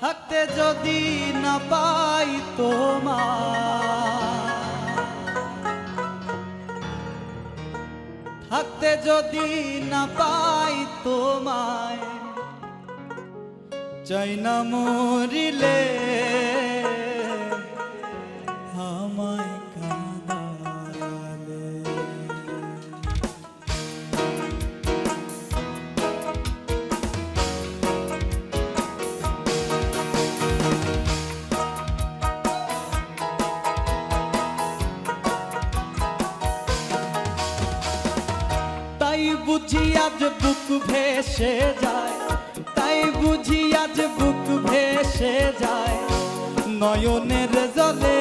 থাকতে যদি না পাই তোমার থাকতে যদি না পাই তোমায় চাই না মরিলে আমায়। বুঝি আজ বুক ভেসে যায়, তাই বুঝি আজ বুক ভেসে যায়। নয়নের জলে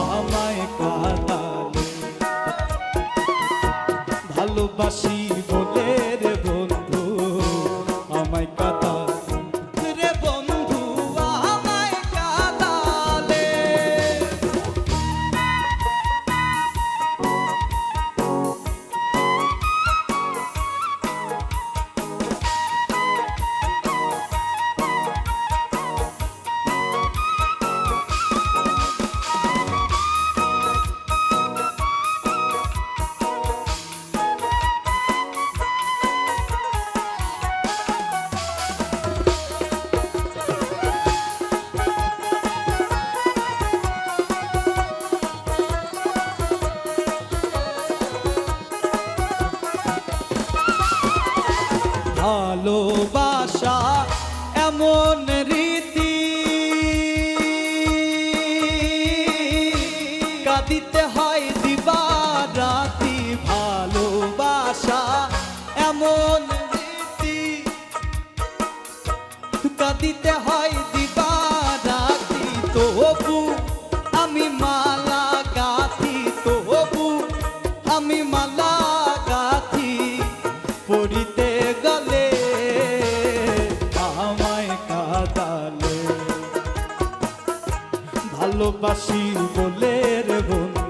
আমায় কাঁদালে, ভালোবাসি ভালোবাসা এমন রীতি ভালোবাসি বলে রে বন্ধু।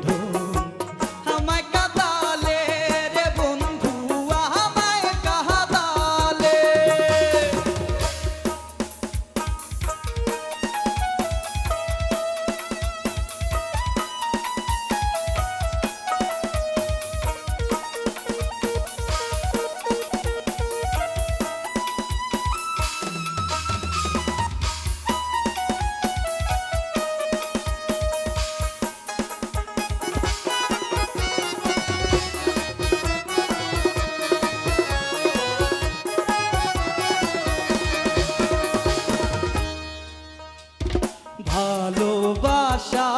ভালোবাসা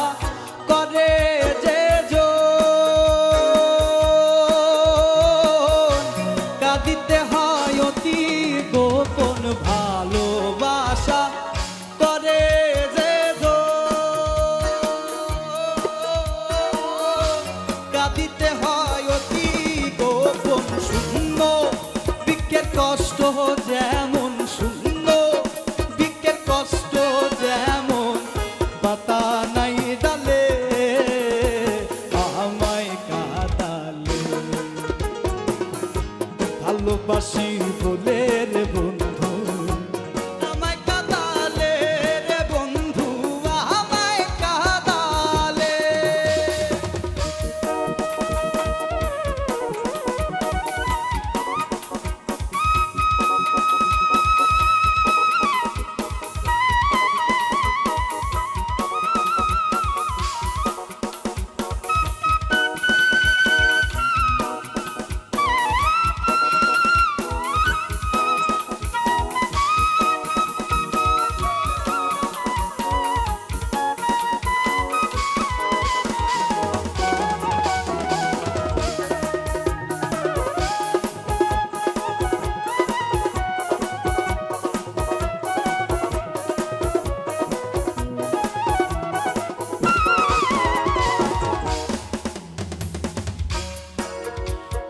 করে যে কাঁদিতে হয় অতি গোপন ভালোবাসা করে যে কাঁদিতে হয় অতি গোপন, শূন্য বৃক্ষের কষ্ট যেমন ভালোবাসি বলে রে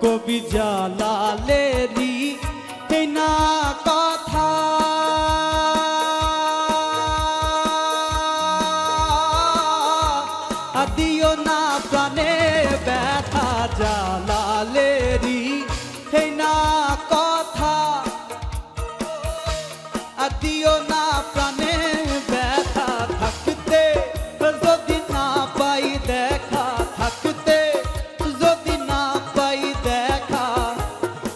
কবি জালালেরি না কথা। আদিও না প্রাণে ব্যথা জালালেরি না কথা। আদিও না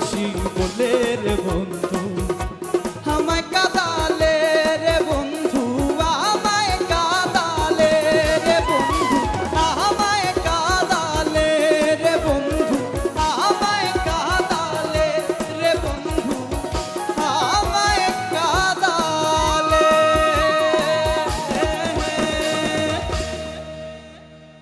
ভালোবাসি বলে রে